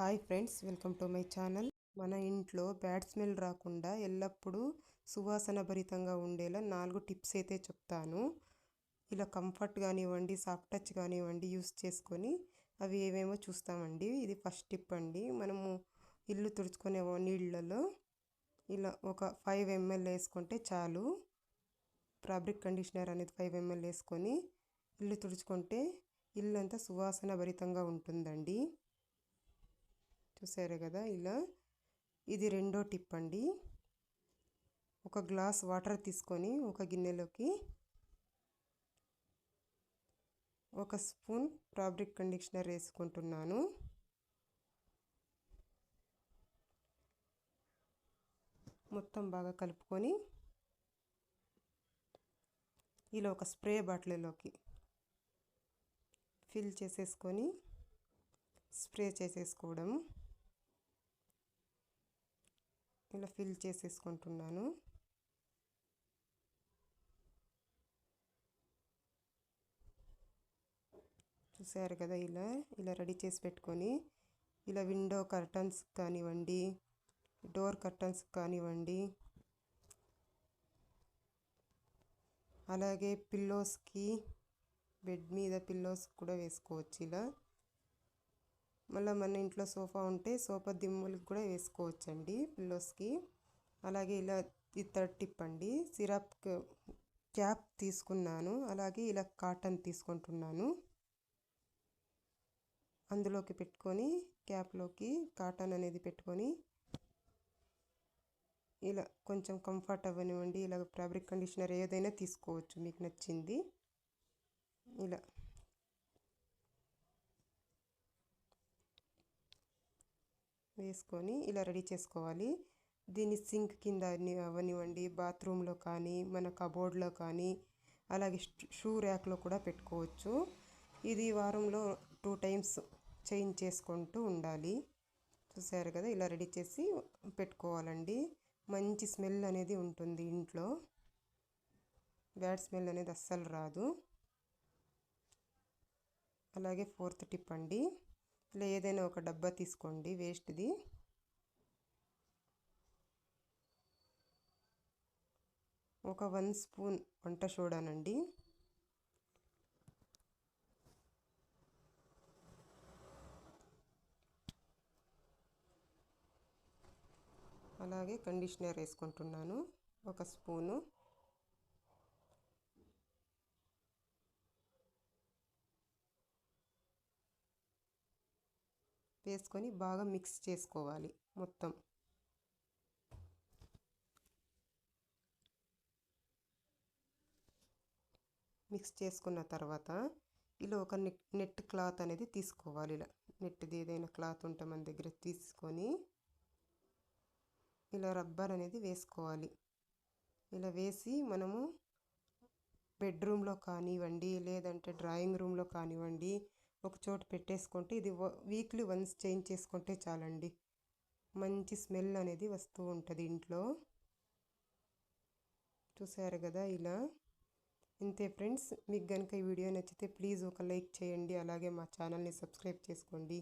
Hi friends welcome to my channel. మన ఇంట్లో bad smell రాకుండా ఎల్లప్పుడూ సువాసన భరితంగా ఉండేలా నాలుగు టిప్స్ అయితే చెప్తాను. ఇలా కంఫర్ట్ కానివ్వండి సాఫ్ట్ టచ్ కానివ్వండి యూస్ చేసుకొని అవి ఏవేమో చూస్తామండి. ఇది ఫస్ట్ టిప్ అండి. మనము ఇల్లు తుడుచుకునే నీళ్ళలో ఇలా ఒక ఫైవ్ ఎంఎల్ వేసుకుంటే చాలు. ఫ్యాబ్రిక్ కండిషనర్ అనేది ఫైవ్ ఎంఎల్ వేసుకొని ఇల్లు తుడుచుకుంటే ఇల్లు అంతా సువాసన భరితంగా ఉంటుందండి. చూసారు కదా ఇలా. ఇది రెండో టిప్ అండి. ఒక గ్లాస్ వాటర్ తీసుకొని ఒక గిన్నెలోకి ఒక స్పూన్ ఫ్యాబ్రిక్ కండిషనర్ వేసుకుంటున్నాను. మొత్తం బాగా కలుపుకొని ఇలా ఒక స్ప్రే బాటిల్లోకి ఫిల్ చేసేసుకొని స్ప్రే చేసేసుకోవడం. ఇలా ఫిల్ చేసేసుకుంటున్నాను. చూసారు కదా ఇలా ఇలా రెడీ చేసి పెట్టుకొని ఇలా విండో కర్టన్స్ కానివ్వండి డోర్ కర్టన్స్ కానివ్వండి అలాగే పిల్లోస్కి బెడ్ మీద పిల్లోస్ కూడా వేసుకోవచ్చు ఇలా. మళ్ళీ మన ఇంట్లో సోఫా ఉంటే సోఫా దిమ్ములకు కూడా వేసుకోవచ్చండి పిల్లోస్కి. అలాగే ఇలా ఈ థర్డ్ టిప్ అండి. సిరప్ క్యాప్ తీసుకున్నాను. అలాగే ఇలా కాటన్ తీసుకుంటున్నాను. అందులోకి పెట్టుకొని క్యాప్లోకి కాటన్ అనేది పెట్టుకొని ఇలా కొంచెం కంఫర్ట్ అవ్వనివ్వండి. ఇలా ఫ్యాబ్రిక్ కండిషనర్ ఏదైనా తీసుకోవచ్చు మీకు నచ్చింది. ఇలా. వేసుకొని ఇలా రెడీ చేసుకోవాలి. దీన్ని సింక్ కింద అవనివ్వండి. బాత్రూంలో కానీ మన కబోర్డ్లో కానీ అలాగే షూ ర్యాక్లో కూడా పెట్టుకోవచ్చు. ఇది వారంలో టూ టైమ్స్ చేంజ్ చేసుకుంటూ ఉండాలి. చూసారు కదా? ఇలా రెడీ చేసి పెట్టుకోవాలండి. మంచి స్మెల్ అనేది ఉంటుంది ఇంట్లో. బ్యాడ్ స్మెల్ అనేది అస్సలు రాదు. అలాగే ఫోర్త్ టిప్ అండి. ఇలా ఏదైనా ఒక డబ్బా తీసుకోండి వేస్ట్ది. ఒక వన్ స్పూన్ వంట సోడానండి. అలాగే కండిషనర్ వేసుకుంటున్నాను ఒక స్పూను. వేసుకొని బాగా మిక్స్ చేసుకోవాలి మొత్తం. మిక్స్ చేసుకున్న తర్వాత ఇలా ఒక నెట్ క్లాత్ అనేది తీసుకోవాలి ఇలా. నెట్ది ఏదైనా క్లాత్ ఉంటే మన దగ్గర తీసుకొని ఇలా రబ్బర్ అనేది వేసుకోవాలి. ఇలా వేసి మనము బెడ్రూమ్లో కానివ్వండి లేదంటే డ్రాయింగ్ రూమ్లో కానివ్వండి ఒక చోట పెట్టేసుకుంటే ఇది వీక్లీ వన్స్ చేంజ్ చేసుకుంటే చాలండి. మంచి స్మెల్ అనేది వస్తూ ఉంటుంది ఇంట్లో. చూసారు కదా ఇలా. ఇంతే ఫ్రెండ్స్ మీకు కనుక ఈ వీడియో నచ్చితే ప్లీజ్ ఒక లైక్ చేయండి అలాగే మా ఛానల్ని సబ్స్క్రైబ్ చేసుకోండి.